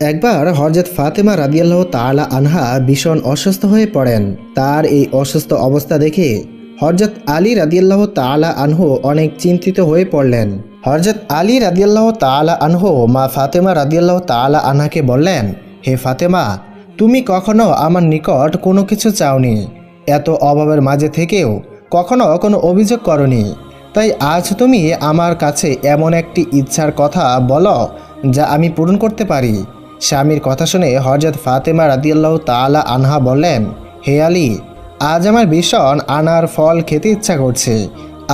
একবার হরজত ফাতেমা রাদিয়াল্লাহ তাআলা আনহা ভীষণ অসুস্থ হয়ে পড়েন। তার এই অসুস্থ অবস্থা দেখে হরজত আলী রাদিয়াল্লাহ তাআলা আনহু অনেক চিন্তিত হয়ে পড়লেন। হরজত আলী রাদিয়াল্লাহ তাআলা আনহু মা ফাতেমা রাদিয়াল্লাহ তাআলা আনহাকে বললেন, হে ফাতেমা, তুমি কখনো আমার নিকট কোনো কিছু চাওনি। এত অভাবের মাঝে থেকেও কখনো কোনো অভিযোগ করনি। তাই আজ তুমি আমার কাছে এমন একটি ইচ্ছার কথা বলো যা আমি পূরণ করতে পারি। স্বামীর কথা শুনে হজরত ফাতেমা রাদিয়াল্লাহ তাআলা আনহা বললেন, হে আলী, আজ আমার ভীষণ আনার ফল খেতে ইচ্ছা করছে।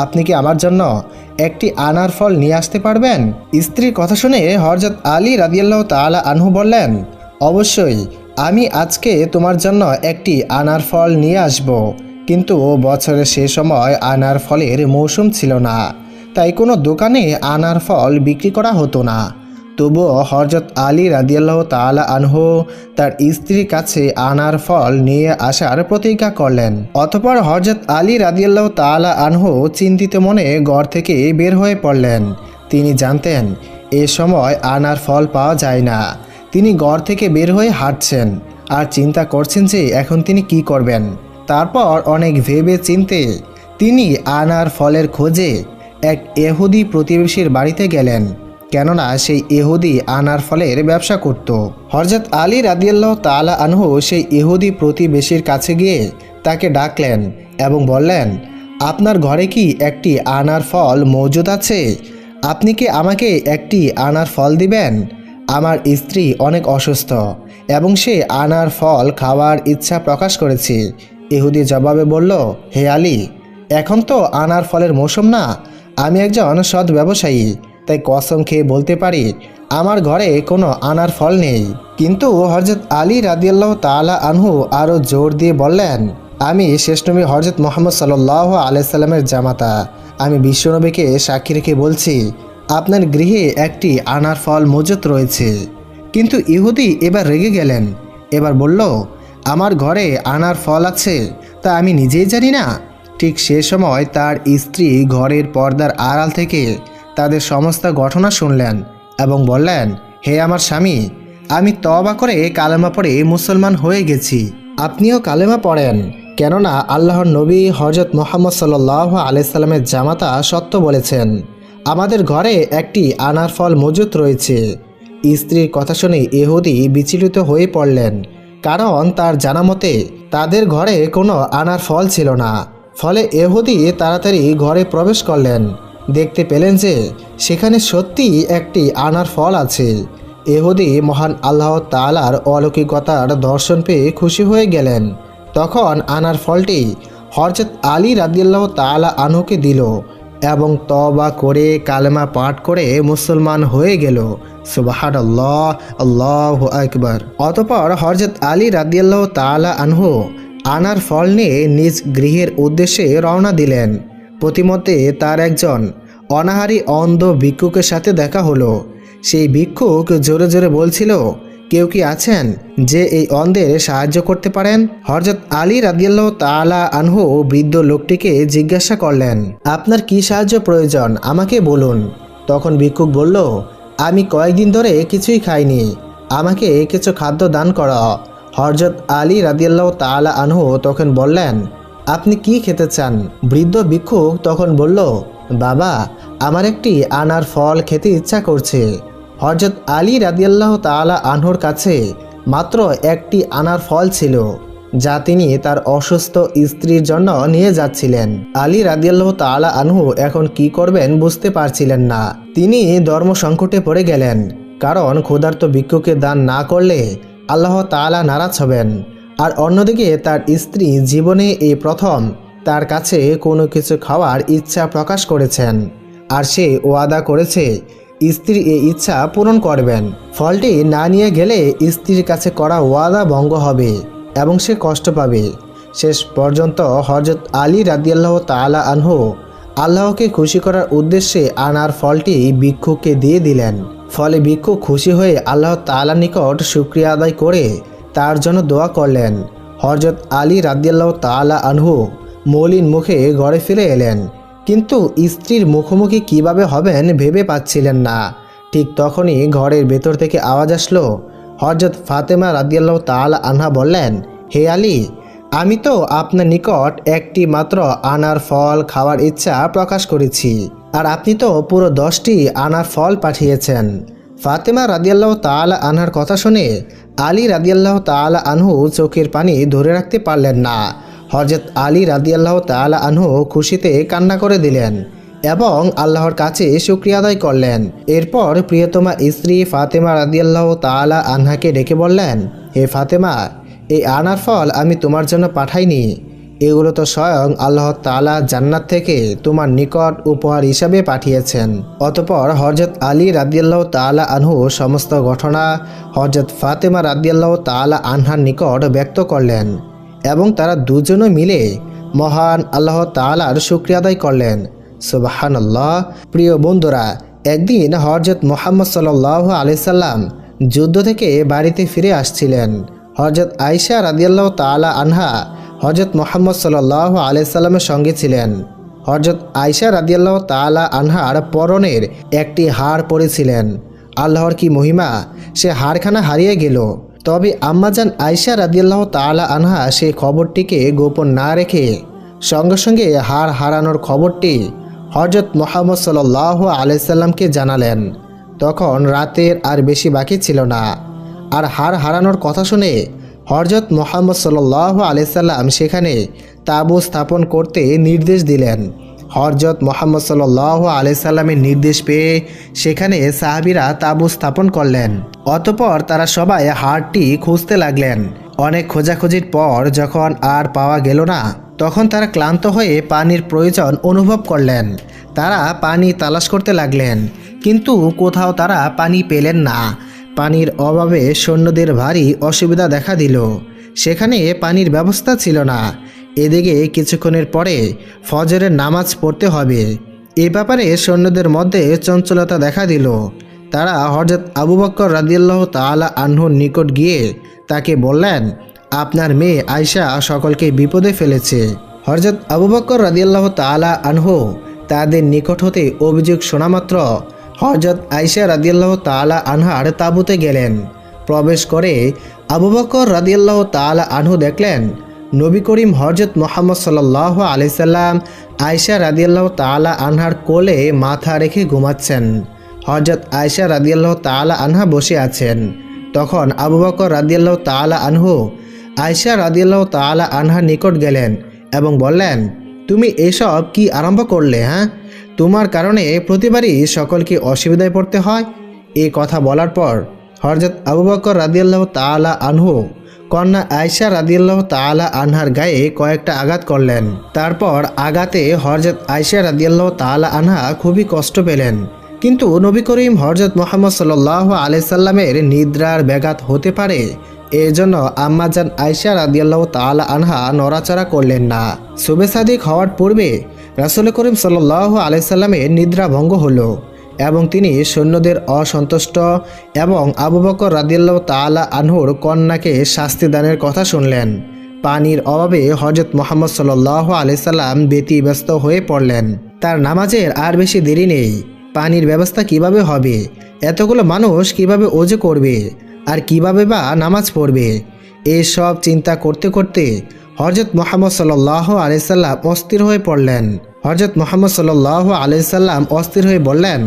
আপনি কি আমার জন্য একটি আনার ফল নিয়ে আসতে পারবেন? স্ত্রীর কথা শুনে হরজত আলী রাদিয়াল্লাহ তাআলা আনহু বললেন, অবশ্যই, আমি আজকে তোমার জন্য একটি আনার ফল নিয়ে আসব। কিন্তু বছরের সে সময় আনার ফলের মৌসুম ছিল না, তাই কোনো দোকানে আনার ফল বিক্রি করা হতো না। তবুও হরজত আলী রাদিয়াল্লাহ তাআলা আনহু তার স্ত্রীর কাছে আনার ফল নিয়ে আসার প্রতিজ্ঞা করলেন। অতপর হরজত আলী রাদিয়াল্লাহ তাআলা আনহু চিন্তিত মনে ঘর থেকে বের হয়ে পড়লেন। তিনি জানতেন, এ সময় আনার ফল পাওয়া যায় না। তিনি ঘর থেকে বের হয়ে হাঁটছেন আর চিন্তা করছেন যে এখন তিনি কি করবেন। তারপর অনেক ভেবে চিনতে তিনি আনার ফলের খোঁজে এক এহুদি প্রতিবেশীর বাড়িতে গেলেন। কেননা সেই ইহুদি আনার ফলের ব্যবসা করত। হরজত আলী রাদিয়াল্লাহ তালা আনহু সেই ইহুদি প্রতিবেশীর কাছে গিয়ে তাকে ডাকলেন এবং বললেন, আপনার ঘরে কি একটি আনার ফল মজুদ আছে? আপনি কি আমাকে একটি আনার ফল দিবেন? আমার স্ত্রী অনেক অসুস্থ এবং সে আনার ফল খাওয়ার ইচ্ছা প্রকাশ করেছে। ইহুদি জবাবে বলল, হে আলী, এখন তো আনার ফলের মৌসুম না। আমি একজন সৎ ব্যবসায়ী। তাই কসম খেয়ে বলতে পারি, আমার ঘরে কোনো আনার ফল নেই। কিন্তু হজরত আলী রাদিয়াল্লাহ তালা আনহু আরও জোর দিয়ে বললেন, আমি শেষনবী হজরত মোহাম্মদ সাল্লাহ আলাইসাল্লামের জামাতা। আমি বিশ্বনবীকে সাক্ষী রেখে বলছি, আপনার গৃহে একটি আনার ফল মজুত রয়েছে। কিন্তু ইহুদি এবার রেগে গেলেন, এবার বলল, আমার ঘরে আনার ফল আছে, তা আমি নিজেই জানি না। ঠিক সে সময় তার স্ত্রী ঘরের পর্দার আড়াল থেকে তাদের সমস্ত ঘটনা শুনলেন এবং বললেন, হে আমার স্বামী, আমি তবা করে কালেমা পড়ে মুসলমান হয়ে গেছি। আপনিও কালেমা পড়েন। কেননা আল্লাহর নবী হজরত মোহাম্মদ সাল্লাহ আলাইসাল্লামের জামাতা সত্য বলেছেন, আমাদের ঘরে একটি আনার ফল মজুত রয়েছে। স্ত্রীর কথা শুনে এহুদি বিচলিত হয়ে পড়লেন, কারণ তার জানা মতে তাদের ঘরে কোনো আনার ফল ছিল না। ফলে এহুদি তাড়াতাড়ি ঘরে প্রবেশ করলেন। দেখতে পেলেন যে সেখানে সত্যি একটি আনার ফল আছে। এহুদি মহান আল্লাহ তালার অলৌকিকতার দর্শন পেয়ে খুশি হয়ে গেলেন। তখন আনার ফলটি হরজত আলী রাদিয়াল্লাহ তালা আনুকে দিল এবং তবা করে কালেমা পাঠ করে মুসলমান হয়ে গেল। সুবাহান আল্লাহ আল্লাহ আকবর। অতপর হরজত আলী রাদিয়াল্লাহ তালা আনহু আনার ফল নিয়ে নিজ গৃহের উদ্দেশ্যে রওনা দিলেন। প্রতিমধ্যে তার একজন অনাহারী অন্ধ ভিক্ষুকের সাথে দেখা হলো। সেই ভিক্ষুক জোরে জোরে বলছিল, কেউ কি আছেন যে এই অন্ধের সাহায্য করতে পারেন? হরজত আলী রাদিয়াল্লাহ তালা আনহু বৃদ্ধ লোকটিকে জিজ্ঞাসা করলেন, আপনার কি সাহায্য প্রয়োজন? আমাকে বলুন। তখন ভিক্ষুক বলল, আমি কয়েকদিন ধরে কিছুই খাইনি। আমাকে কিছু খাদ্য দান করা। হরজত আলী রাদিয়াল্লাহ তালা আনহু তখন বললেন আপনি কি খেতে চান? বৃদ্ধ ভিক্ষুক তখন বলল, বাবা, আমার একটি আনার ফল খেতে ইচ্ছা করছে। হরজত আলী রাদিয়াল্লাহ তালা আনহুর কাছে মাত্র একটি আনার ফল ছিল, যা তিনি তার অসুস্থ স্ত্রীর জন্য নিয়ে যাচ্ছিলেন। আলী রাদিয়াল্লাহ তালা আনহু এখন কি করবেন বুঝতে পারছিলেন না। তিনি ধর্ম সংকটে পড়ে গেলেন, কারণ ক্ষুধার্ত ভিক্ষুকে দান না করলে আল্লাহ তালা নারাজ হবেন। আর অন্যদিকে তার স্ত্রী জীবনে এই প্রথম তার কাছে কোনো কিছু খাওয়ার ইচ্ছা প্রকাশ করেছেন। আর সে ওয়াদা করেছে, স্ত্রী এই ইচ্ছা পূরণ করবেন। ফলটি না নিয়ে গেলে স্ত্রীর কাছে করা ওয়াদা ভঙ্গ হবে এবং সে কষ্ট পাবে। শেষ পর্যন্ত হজরত আলী রাদিয়াল্লাহ তালা আনহু আল্লাহকে খুশি করার উদ্দেশ্যে আনার ফলটি ভিক্ষুককে দিয়ে দিলেন। ফলে ভিক্ষুক খুশি হয়ে আল্লাহ তালার নিকট শুক্রিয়া আদায় করে তার জন্য দোয়া করলেন। হরজত আলী রাদিয়াল্লাহ তালা আনহু মলিন মুখে ঘরে ফিরে এলেন। কিন্তু স্ত্রীর মুখোমুখি কীভাবে হবেন ভেবে পাচ্ছিলেন না। ঠিক তখনই ঘরের ভেতর থেকে আওয়াজ আসলো। হজরত ফাতেমা রাদিয়াল্লাহ তাআলা আনহা বললেন, হে আলী, আমি তো আপনার নিকট একটি মাত্র আনার ফল খাওয়ার ইচ্ছা প্রকাশ করেছি, আর আপনি তো পুরো দশটি আনার ফল পাঠিয়েছেন। ফাতেমা রাদিয়াল্লাহ তাআলা আনহার কথা শুনে আলী রাদিয়াল্লাহ তালা আনহু চোখের পানি ধরে রাখতে পারলেন না। হজরত আলী রাদিয়াল্লাহ তালা আনহু খুশিতে কান্না করে দিলেন এবং আল্লাহর কাছে শুক্রিয়া আদায় করলেন। এরপর প্রিয়তমা স্ত্রী ফাতেমা রাদিয়াল্লাহ তালা আনহাকে ডেকে বললেন, হে ফাতেমা, এই আনার ফল আমি তোমার জন্য পাঠাইনি। এগুলো তো স্বয়ং আল্লাহ তাআলা জান্নাত থেকে তোমার নিকট উপহার হিসাবে পাঠিয়েছেন। অতপর হজরত আলী রাদিয়াল্লাহ তাআলা আনহু সমস্ত ঘটনা হজরত ফাতেমা রাদিয়াল্লাহ তাআলা আনহার নিকট ব্যক্ত করলেন এবং তারা দুজনে মিলে মহান আল্লাহ তাআলার শুক্রিয়া আদায় করলেন। সুবাহান আল্লাহ প্রিয় বন্ধুরা, একদিন হজরত মোহাম্মদ সাল্লাহ আলিয়াল্লাম যুদ্ধ থেকে বাড়িতে ফিরে আসছিলেন। হজরত আয়সা রাদিয়াল্লাহ তাআলা আনহা হজরত মোহাম্মদ সাল্লাহ আলাইসাল্লামের সঙ্গে ছিলেন। হজরত আয়সা রাদিয়াল্লাহ তাআলা আনহার পরনের একটি হাড় পরেছিলেন। আল্লাহর কি মহিমা? সে হাড়খানা হারিয়ে গেল। তবে আম্মাজান আয়সা রাদিয়াল্লাহ তাআলা আনহা সেই খবরটিকে গোপন না রেখে সঙ্গে সঙ্গে হাড় হারানোর খবরটি হজরত মোহাম্মদ সাল্লাহ আলাইসাল্লামকে জানালেন। তখন রাতের আর বেশি বাকি ছিল না। আর হাড় হারানোর কথা শুনে হজরত মোহাম্মদ সাল্লাহ আলাইসাল্লাম সেখানে তাবু স্থাপন করতে নির্দেশ দিলেন। হরজত মোহাম্মদ সাল্লাহ আলাইসাল্লামের নির্দেশ পেয়ে সেখানে সাহাবিরা তাবু স্থাপন করলেন। অতপর তারা সবাই হাড়টি খুঁজতে লাগলেন। অনেক খোঁজাখুঁজির পর যখন আর পাওয়া গেল না, তখন তারা ক্লান্ত হয়ে পানির প্রয়োজন অনুভব করলেন। তারা পানি তালাশ করতে লাগলেন, কিন্তু কোথাও তারা পানি পেলেন না। পানির অভাবে সৈন্যদের ভারী অসুবিধা দেখা দিল। সেখানে পানির ব্যবস্থা ছিল না। এদিকে কিছুক্ষণের পরে ফজরের নামাজ পড়তে হবে। এ ব্যাপারে সৈন্যদের মধ্যে চঞ্চলতা দেখা দিল। তারা হজরত আবু বক্কর রাদিয়াল্লাহ তাআলা আনহুর নিকট গিয়ে তাকে বললেন, আপনার মেয়ে আয়শা সকলকে বিপদে ফেলেছে। হরজত আবু বক্কর রাদিয়াল্লাহ তাআলা আনহু তাদের নিকট হতে অভিযোগ শোনামাত্র হজরত আয়শা রাদিয়াল্লাহ তাআলা আনহার তাঁবুতে গেলেন। প্রবেশ করে আবু বকর রাদিয়াল্লাহ তাআলা আনহু দেখলেন, নবী করিম হজরত মোহাম্মদ সাল্লাহ আলাইসাল্লাম আয়শা রাদিয়াল্লাহ তাআলা আনহার কোলে মাথা রেখে ঘুমাচ্ছেন। হজরত আয়শা রাদিয়াল্লাহ তাআলা আনহা বসে আছেন। তখন আবু বকর রাদিয়াল্লাহ তাআলা আনহু আয়শা রাদিয়াল্লাহ তাআলা আনহার নিকট গেলেন এবং বললেন, তুমি এসব কি আরম্ভ করলে হ্যাঁ? তোমার কারণে প্রতিবারই সকলকে অসুবিধায় পড়তে হয়। এই কথা বলার পর হরজত আবু বকর রাদিয়াল্লাহ তাআলা আনহু, কন্যা আয়সা রাদিয়াল্লাহ তাআলা আনহার গায়ে কয়েকটা আঘাত করলেন। তারপর আঘাতে হরজত আয়সা রাদিয়াল্লাহ তাআলা আনহা খুবই কষ্ট পেলেন। কিন্তু নবী করিম হরজত মোহাম্মদ সাল্লাহ আলাইসাল্লামের নিদ্রার ব্যাঘাত হতে পারে এই জন্য আম্মাজান আয়সা রাদিয়াল্লাহ তাআলা আনহা নড়াচড়া করলেন না। শুভে সাদিক হওয়ার পূর্বে রাসুল করিম সাল্লাহ আলাইসাল্লামের নিদ্রা ভঙ্গ হলো এবং তিনি সৈন্যদের অসন্তুষ্ট এবং আবু বকর রাদিয়াল্লাহ তাআলা আনহুর কন্যাকে শাস্তি দানের কথা শুনলেন। পানির অভাবে হজরত মোহাম্মদ সাল্লাহ আলাইসাল্লাম ব্যতিব্যস্ত হয়ে পড়লেন। তার নামাজের আর বেশি দেরি নেই। পানির ব্যবস্থা কীভাবে হবে? এতগুলো মানুষ কীভাবে ওজু করবে? আর কীভাবে বা নামাজ পড়বে? এসব চিন্তা করতে করতে হজরত মোহাম্মদ সাল্লাহ আলাইসাল্লাম অস্থির হয়ে পড়লেন। হজরত মোহাম্মদ সাল্লাহ আলাইসাল্লাম অস্থির হয়ে বললেন,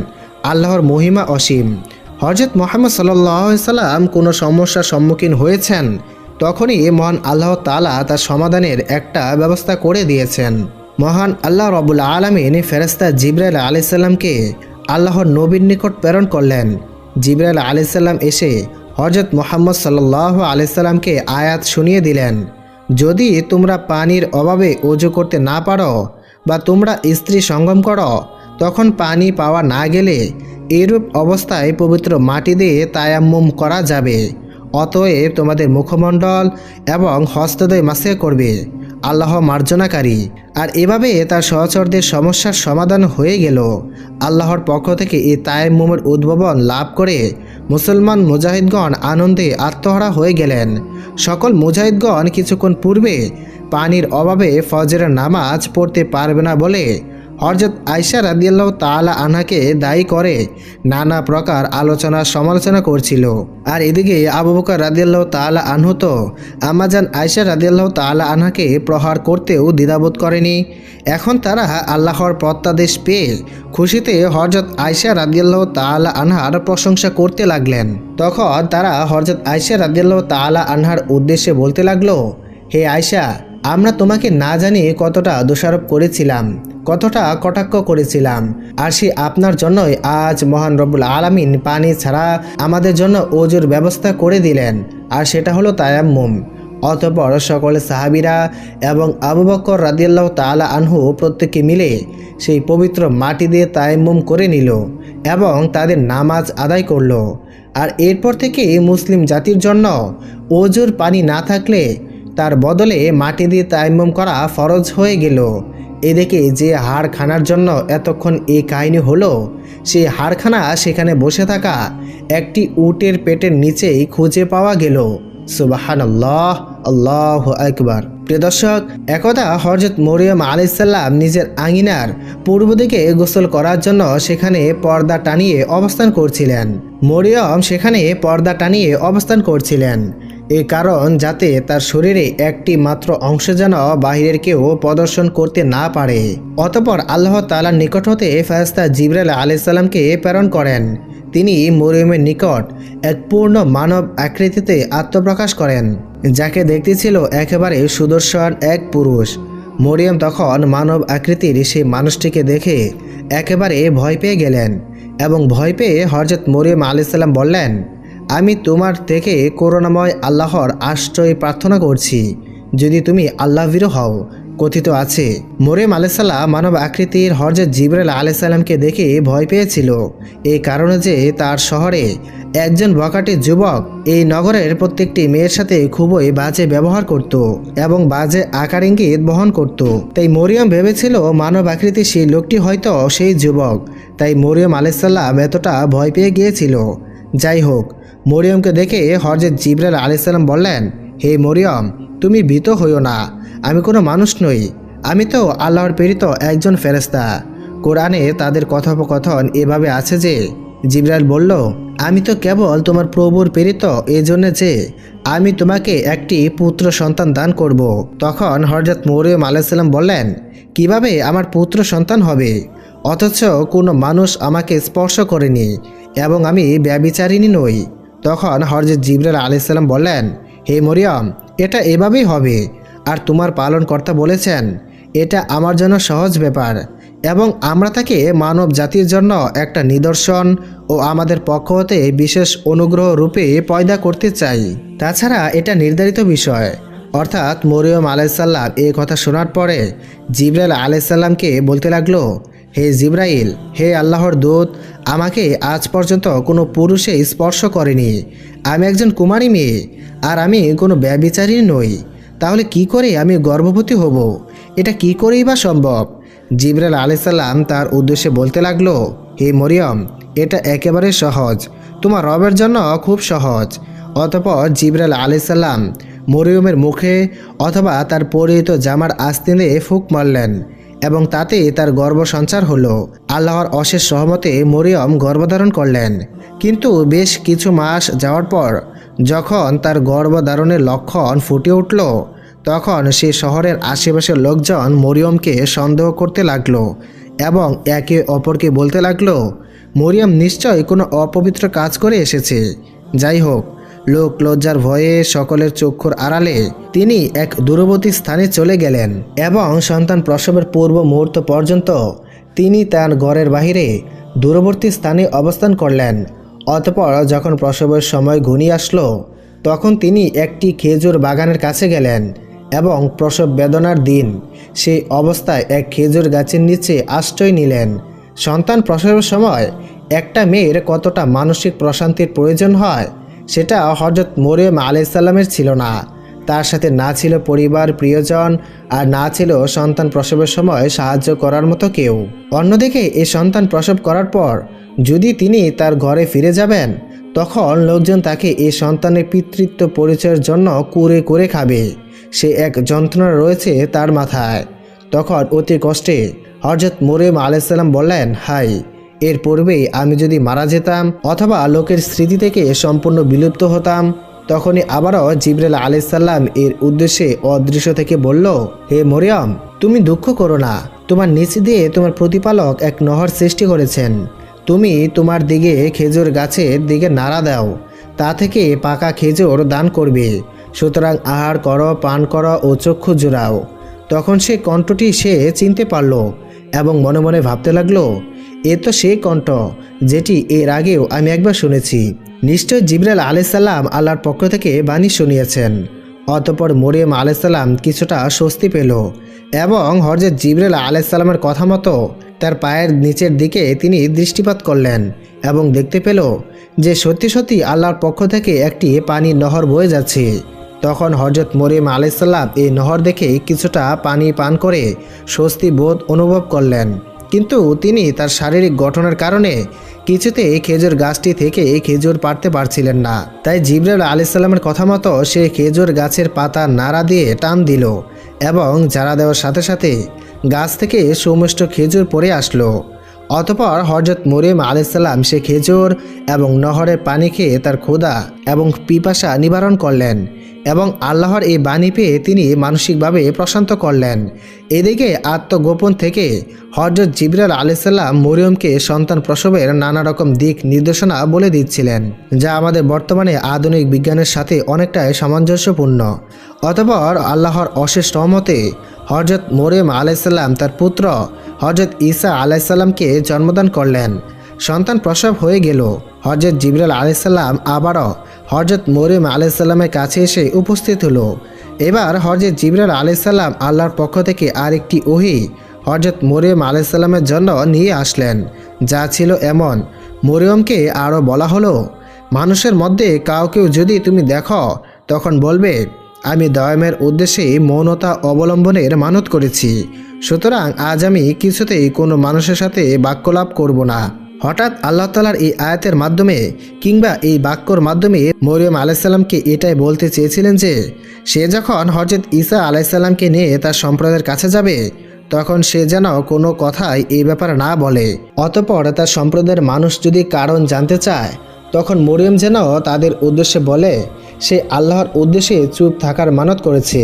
আল্লাহর মহিমা অসীম। হজরত মোহাম্মদ সাল্লাম কোনো সমস্যার সম্মুখীন হয়েছেন? তখনই মহান আল্লাহ তালা তার সমাধানের একটা ব্যবস্থা করে দিয়েছেন। মহান আল্লাহ রবুল আলমিন ফেরস্তা জিব্রাইল আলাইসাল্লামকে আল্লাহর নবীর নিকট প্রেরণ করলেন। জিব্রাইল আলাইসাল্লাম এসে হজরত মোহাম্মদ সাল্লাহ আলাইসাল্লামকে আয়াত শুনিয়ে দিলেন। যদি তোমরা পানির অভাবে অজু করতে না পারো বা তোমরা স্ত্রী সঙ্গম করো, তখন পানি পাওয়া না গেলে এরূপ অবস্থায় পবিত্র মাটি দিয়ে তায়াম্মুম করা যাবে। অতএব তোমাদের মুখমণ্ডল এবং হস্তদয় মাসে করবে। আল্লাহ মার্জনাকারী। আর এভাবে তার সহচরদের সমস্যার সমাধান হয়ে গেল। আল্লাহর পক্ষ থেকে এই তায়াম্মুমের উদ্ভাবন লাভ করে মুসলমান মুজাহিদগণ আনন্দে আত্মহারা হয়ে গেলেন। সকল মুজাহিদগণ কিছুক্ষণ পূর্বে পানির অভাবে ফজরের নামাজ পড়তে পারবে না বলে হরজত আয়সা রাদিয়াল্লাহ তাআলা আনহাকে দায়ী করে নানা প্রকার আলোচনা সমালোচনা করছিল। আর এদিকে আবু বকর রাদিয়াল্লাহ তাআলা আনহু তো আমাজান আয়সা রাদিয়াল্লাহ তাআলা আনহাকে প্রহার করতেও দ্বিধাবোধ করেনি। এখন তারা আল্লাহর প্রত্যাদেশ পেয়ে খুশিতে হরজত আয়সা রাদিয়াল্লাহ তাআলা আনহার প্রশংসা করতে লাগলেন। তখন তারা হরজত আয়সা রাদিয়াল্লাহ তাআলা আনহার উদ্দেশ্যে বলতে লাগল, হে আয়সা আমরা তোমাকে না জানিয়ে কতটা দোষারোপ করেছিলাম। কতটা কটাক্ষ করেছিলাম। আর সে আপনার জন্যই আজ মহান রব্বুল আলামিন পানি ছাড়া আমাদের জন্য ওজুর ব্যবস্থা করে দিলেন। আর সেটা হলো তায়াম্মুম। অতপর সকল সাহাবিরা এবং আবু বকর রাদিয়াল্লাহ তাআলা আনহু প্রত্যেকে মিলে সেই পবিত্র মাটি দিয়ে তায়াম্মুম করে নিল এবং তাদের নামাজ আদায় করল। আর এরপর থেকে মুসলিম জাতির জন্য ওজুর পানি না থাকলে তার বদলে মাটি দিয়ে তাইম্মম করা ফরজ হয়ে গেল। এদিকে যে হাড়খানার জন্য এতক্ষণ এই কাহিনী হলো, সেই হাড়খানা সেখানে বসে থাকা একটি উটের পেটের নিচেই খুঁজে পাওয়া গেল। সুবাহান আল্লাহ আল্লাহ একবার প্রিয় দর্শক, একদা হরজত মরিয়ম আলাইসাল্লাম নিজের আঙিনার পূর্ব দিকে গোসল করার জন্য সেখানে পর্দা টানিয়ে অবস্থান করছিলেন। মরিয়ম সেখানে পর্দা টানিয়ে অবস্থান করছিলেন। এই কারণ যাতে তার শরীরে একটি মাত্র অংশ যেন বাহিরের কেউ প্রদর্শন করতে না পারে। অতপর আল্লাহ তালার নিকট হতে ফেরেস্তা জিবরাল আলাইসাল্লামকে প্রেরণ করেন। তিনি মরিয়মের নিকট এক পূর্ণ মানব আকৃতিতে আত্মপ্রকাশ করেন, যাকে দেখতে ছিল একেবারে সুদর্শন এক পুরুষ। মরিয়ম তখন মানব আকৃতির সেই মানুষটিকে দেখে একেবারে ভয় পেয়ে গেলেন এবং ভয় পেয়ে হরজত মরিয়ম আলাইসাল্লাম বললেন আমি তোমার থেকে করুণাময় আল্লাহর আশ্রয় প্রার্থনা করছি। যদি তুমি আল্লাহভীর হও, কথিত আছে, মোরেম আলাইসাল্লাম মানব আকৃতির হরজত জিবরাল আলাইসাল্লামকে দেখে ভয় পেয়েছিল। এই কারণে যে তার শহরে একজন বকাটে যুবক এই নগরের প্রত্যেকটি মেয়ের সাথে খুবই বাজে ব্যবহার করত এবং বাজে আকার ইঙ্গিত বহন করত। তাই মরিয়ম ভেবেছিল মানব আকৃতির সেই লোকটি হয়তো সেই যুবক। তাই মরিয়ম আলাইসাল্লাম এতটা ভয় পেয়ে গিয়েছিল। যাই হোক মরিয়মকে দেখে হরজত জিবরাল আলাইসাল্লাম বললেন, হে মরিয়ম, তুমি ভীত হইও না। আমি কোনো মানুষ নই। আমি তো আল্লাহর প্রেরিত একজন ফেরেস্তা কোরআনে তাদের কথোপকথন এভাবে আছে যে জিবরাল বলল, আমি তো কেবল তোমার প্রভুর প্রেরিত এই জন্যে যে, আমি তোমাকে একটি পুত্র সন্তান দান করব। তখন হরজত মরিয়ম আলাইসাল্লাম বললেন, কীভাবে আমার পুত্র সন্তান হবে? অথচ কোনো মানুষ আমাকে স্পর্শ করেনি এবং আমি ব্যবিচারিণী নই। তখন হরজত জিবরাল আলাইসাল্লাম বললেন, হে মরিয়ম, এটা এভাবেই হবে। আর তোমার পালনকর্তা বলেছেন, এটা আমার জন্য সহজ ব্যাপার এবং আমরা তাকে মানব জাতির জন্য একটা নিদর্শন ও আমাদের পক্ষ হতে বিশেষ অনুগ্রহ রূপে পয়দা করতে চাই। তাছাড়া এটা নির্ধারিত বিষয়। অর্থাৎ মরিয়ম আলাইসাল্লাম এই কথা শোনার পরে জিবরাল আলাইসাল্লামকে বলতে লাগল হে জিব্রাইল, হে আল্লাহর দূত, আমাকে আজ পর্যন্ত কোনো পুরুষে স্পর্শ করেনি। আমি একজন কুমারী মেয়ে, আর আমি কোনো ব্যবিচারী নই। তাহলে কি করে আমি গর্ভবতী হব? এটা কি করেই বা সম্ভব? জিবরাল আলাইসাল্লাম তার উদ্দেশ্যে বলতে লাগল, হে মরিয়ম, এটা একেবারে সহজ। তোমার রবের জন্য খুব সহজ। অতপর জিবরাল আলাইসাল্লাম মরিয়মের মুখে অথবা তার পরিহিত জামার আস্তিনে ফুক মারলেন। এবং তাতে তার গর্ভ সঞ্চার হলো। আল্লাহর অশেষ সহমতে মরিয়ম গর্ভধারণ করলেন। কিন্তু বেশ কিছু মাস যাওয়ার পর যখন তার গর্ভধারণের লক্ষণ ফুটে উঠল, তখন সে শহরের আশেপাশের লোকজন মরিয়মকে সন্দেহ করতে লাগল এবং একে অপরকে বলতে লাগল, মরিয়ম নিশ্চয় কোনো অপবিত্র কাজ করে এসেছে। যাই হোক লোক লজ্জার ভয়ে সকলের চক্ষুর আড়ালে তিনি এক দূরবর্তী স্থানে চলে গেলেন এবং সন্তান প্রসবের পূর্ব মুহূর্ত পর্যন্ত তিনি তার ঘরের বাহিরে দূরবর্তী স্থানে অবস্থান করলেন। অতপর যখন প্রসবের সময় ঘনিয়ে আসলো, তখন তিনি একটি খেজুর বাগানের কাছে গেলেন এবং প্রসব বেদনার দিন সেই অবস্থায় এক খেজুর গাছের নিচে আশ্রয় নিলেন। সন্তান প্রসবের সময় একটা মেয়ের কতটা মানসিক প্রশান্তির প্রয়োজন হয় সেটা হজরত মরিয়ম আলাইসাল্লামের ছিল না। তার সাথে না ছিল পরিবার, প্রিয়জন আর না ছিল সন্তান প্রসবের সময় সাহায্য করার মতো কেউ। অন্যদিকে এ সন্তান প্রসব করার পর যদি তিনি তার ঘরে ফিরে যাবেন, তখন লোকজন তাকে এ সন্তানের পিতৃত্ব পরিচয়ের জন্য কুরে করে খাবে। সে এক যন্ত্রণা রয়েছে তার মাথায়। তখন অতি কষ্টে হরজত মরিয়ম আলাইসাল্লাম বললেন, হাই এর পূর্বেই আমি যদি মারা যেতাম অথবা লোকের স্মৃতি থেকে সম্পূর্ণ বিলুপ্ত হতাম, তখনই আবারও জিব্রাইল আলাইসাল্লাম এর উদ্দেশ্যে অদৃশ্য থেকে বলল, হে মরিয়ম, তুমি দুঃখ করো না। তোমার নিচে দিয়ে তোমার প্রতিপালক এক নহর সৃষ্টি করেছেন। তুমি তোমার দিকে খেজুর গাছের দিকে নাড়া দাও। তা থেকে পাকা খেজুর দান করবে। সুতরাং আহার করো, পান করো ও চক্ষু জোড়াও। তখন সে কণ্ঠটি সে চিনতে পারল এবং মনে মনে ভাবতে লাগল এ তো সেই কণ্ঠ, যেটি এর আগেও আমি একবার শুনেছি। নিশ্চয় জিবরাল আলাইসাল্লাম আল্লাহর পক্ষ থেকে বাণী শুনিয়েছেন। অতপর মরিয়ম আলাইসাল্লাম কিছুটা স্বস্তি পেল এবং হরজত জিবরাল আলাইসাল্লামের কথা মতো তার পায়ের নিচের দিকে তিনি দৃষ্টিপাত করলেন এবং দেখতে পেল যে সত্যি সত্যি আল্লাহর পক্ষ থেকে একটি পানির নহর বয়ে যাচ্ছে। তখন হজরত মরিয়ম আলাইসাল্লাম এই নহর দেখে কিছুটা পানি পান করে স্বস্তি বোধ অনুভব করলেন। কিন্তু তিনি তার শারীরিক গঠনের কারণে কিছুতেই খেজুর গাছটি থেকে এই খেজুর পারতে পারছিলেন না। তাই জিবরাল আলাইসাল্লামের কথা মতো সে খেজুর গাছের পাতা নাড়া দিয়ে টান দিল এবং জারা দেওয়ার সাথে সাথে গাছ থেকে সুমিষ্ট খেজুর পড়ে আসলো। অতপর হজরত মরিয়ম আলাইসাল্লাম সে খেজুর এবং নহরের পানি খেয়ে তার ক্ষুধা এবং পিপাসা নিবারণ করলেন। এবং আল্লাহর এই বাণী পেয়ে তিনি মানসিকভাবে প্রশান্ত করলেন। এদিকে আত্মগোপন থেকে হজরত জিবরাল আলাইসাল্লাম মরিয়মকে সন্তান প্রসবের নানা রকম দিক নির্দেশনা বলে দিচ্ছিলেন, যা আমাদের বর্তমানে আধুনিক বিজ্ঞানের সাথে অনেকটাই সামঞ্জস্যপূর্ণ। অতপর আল্লাহর অশেষ রহমতে হজরত মরিয়ম আলাইসাল্লাম তার পুত্র হজরত ঈসা আলাইসাল্লামকে জন্মদান করলেন। সন্তান প্রসব হয়ে গেল। হজরত জিবরাল আলাইসাল্লাম আবারও হজরত মরিয়ম আলাইসাল্লামের কাছে এসে উপস্থিত হলো। এবার হজরত জিবরাল আলাইসাল্লাম আল্লাহর পক্ষ থেকে আরেকটি ওহি হজরত মরিয়ম আলাইসাল্লামের জন্য নিয়ে আসলেন। যা ছিল এমন। মরিয়মকে আরও বলা হলো, মানুষের মধ্যে কাউকেও যদি তুমি দেখো, তখন বলবে, আমি দয়ামের উদ্দেশ্যে মৌনতা অবলম্বনের মানত করেছি। সুতরাং আজ আমি কিছুতেই কোনো মানুষের সাথে বাক্যলাপ করব না। হঠাৎ আল্লাহ তালার এই আয়াতের মাধ্যমে কিংবা এই বাক্যর মাধ্যমে মরিয়ম আলাইসাল্লামকে এটাই বলতে চেয়েছিলেন যে, সে যখন হজরত ঈসা আলাইসাল্লামকে নিয়ে তার সম্প্রদায়ের কাছে যাবে, তখন সে যেন কোনো কথাই এই ব্যাপারে না বলে। অতপর তার সম্প্রদায়ের মানুষ যদি কারণ জানতে চায়, তখন মরিয়ম যেন তাদের উদ্দেশ্যে বলে, সে আল্লাহর উদ্দেশ্যে চুপ থাকার মানত করেছে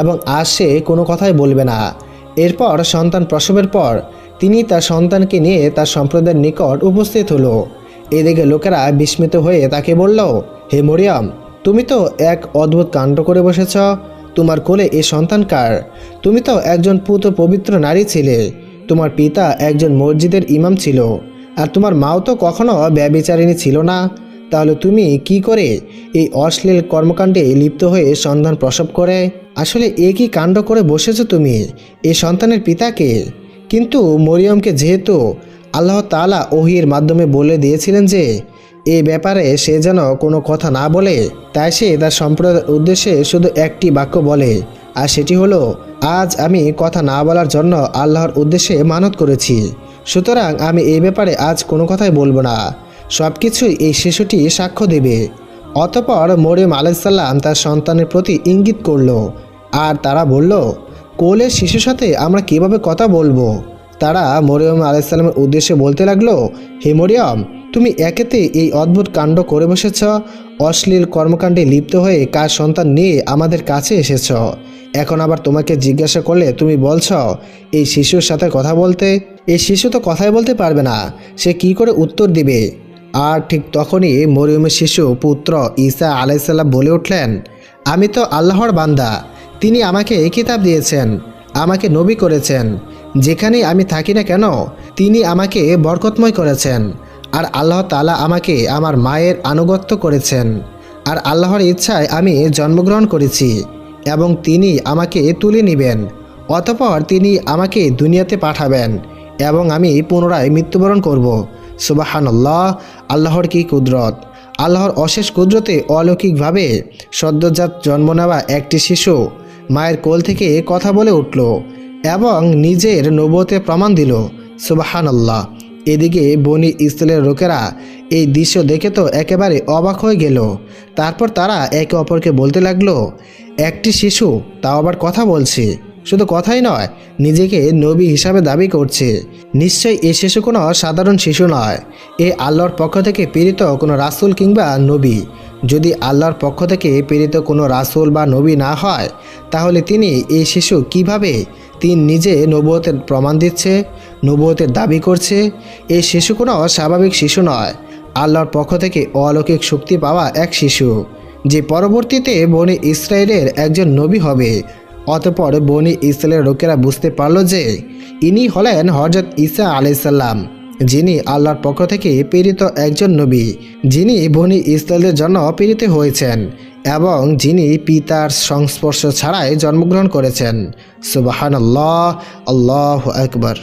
এবং আর সে কোনো কথাই বলবে না। এরপর সন্তান প্রসবের পর তিনি তার সন্তানকে নিয়ে তার সম্প্রদায়ের নিকট উপস্থিত হলো। এদিকে লোকেরা বিস্মিত হয়ে তাকে বলল, হে মরিয়ম, তুমি তো এক অদ্ভুত কাণ্ড করে বসেছ। তোমার কোলে এ সন্তান কার? তুমি তো একজন পুত পবিত্র নারী ছিলে। তোমার পিতা একজন মসজিদের ইমাম ছিল। আর তোমার মাও তো কখনো ব্যবিচারিণী ছিল না। তাহলে তুমি কি করে এই অশ্লীল কর্মকাণ্ডে লিপ্ত হয়ে সন্তান প্রসব করে? আসলে এ কি কাণ্ড করে বসেছ তুমি? এই সন্তানের পিতাকে কিন্তু মরিয়মকে যেহেতু আল্লাহ তালা ওহির মাধ্যমে বলে দিয়েছিলেন যে, এ ব্যাপারে সে যেন কোনো কথা না বলে, তাই সে তার সম্প্রদায়ের উদ্দেশ্যে শুধু একটি বাক্য বলে, আর সেটি হলো, আজ আমি কথা না বলার জন্য আল্লাহর উদ্দেশ্যে মানত করেছি। সুতরাং আমি এই ব্যাপারে আজ কোনো কথাই বলব না। সব কিছুই এই শিশুটি সাক্ষ্য দেবে। অতপর মরিয়ম আলাইসাল্লাম তার সন্তানের প্রতি ইঙ্গিত করল, আর তারা বলল কোলের শিশুর সাথে আমরা কীভাবে কথা বলব? তারা মরিয়ম আলাইসাল্লামের উদ্দেশ্যে বলতে লাগল, হে মরিয়ম, তুমি একেতে এই অদ্ভুত কাণ্ড করে বসেছ? অশ্লীল কর্মকাণ্ডে লিপ্ত হয়ে কার সন্তান নিয়ে আমাদের কাছে এসেছ? এখন আবার তোমাকে জিজ্ঞাসা করলে তুমি বলছ, এই শিশুর সাথে কথা বলতে? এই শিশু তো কথাই বলতে পারবে না, সে কি করে উত্তর দিবে? আর ঠিক তখনই মরিয়মের শিশু পুত্র ঈসা আলাইসাল্লাম বলে উঠলেন, আমি তো আল্লাহর বান্দা তিনি আমাকে এই কিতাব দিয়েছেন, আমাকে নবী করেছেন। যেখানেই আমি থাকি না কেন, তিনি আমাকে বরকতময় করেছেন। আর আল্লাহ তালা আমাকে আমার মায়ের আনুগত্য করেছেন। আর আল্লাহর ইচ্ছায় আমি জন্মগ্রহণ করেছি এবং তিনি আমাকে তুলে নেবেন। অতপর তিনি আমাকে দুনিয়াতে পাঠাবেন এবং আমি পুনরায় মৃত্যুবরণ করব। সুবাহান্লাহ আল্লাহর কি কুদরত। আল্লাহর অশেষ কুদরতে অলৌকিকভাবে সদ্যজাত জন্ম নেওয়া একটি শিশু মায়ের কোল থেকে কথা বলে উঠল এবং নিজের নবতে প্রমাণ দিল। সুবাহান আল্লাহ এদিকে বনি ইসরায়েলের লোকেরা এই দৃশ্য দেখে তো একেবারে অবাক হয়ে গেল। তারপর তারা একে অপরকে বলতে লাগল, একটি শিশু, তাও আবার কথা বলছে। শুধু কথাই নয়, নিজেকে নবী হিসাবে দাবি করছে। নিশ্চয়ই এ শিশু কোনো সাধারণ শিশু নয়। এ আল্লাহর পক্ষ থেকে প্রেরিত কোনো রাসূল কিংবা নবী। যদি আল্লাহর পক্ষ থেকে প্রেরিত কোনো রাসূল বা নবী না হয়, তাহলে তিনি এই শিশু কীভাবে? তিনি নিজে নবুয়তের প্রমাণ দিচ্ছে, নবুয়তের দাবি করছে। এই শিশু কোনো স্বাভাবিক শিশু নয়। আল্লাহর পক্ষ থেকে অলৌকিক শক্তি পাওয়া এক শিশু। যে পরবর্তীতে বনে ইসরায়েলের একজন নবী হবে অতপর বনি ইসরায়েলের লোকেরা বুঝতে পারল যে ইনি হলেন হজরত ঈসা আলাইসাল্লাম যিনি আল্লাহর পক্ষ থেকে প্রেরিত একজন নবী, যিনি বনি ইসরায়েলের জন্য প্রেরিত হয়েছেন এবং যিনি পিতার সংস্পর্শ ছাড়াই জন্মগ্রহণ করেছেন। সুবাহান আল্লাহ আল্লাহ আকবর।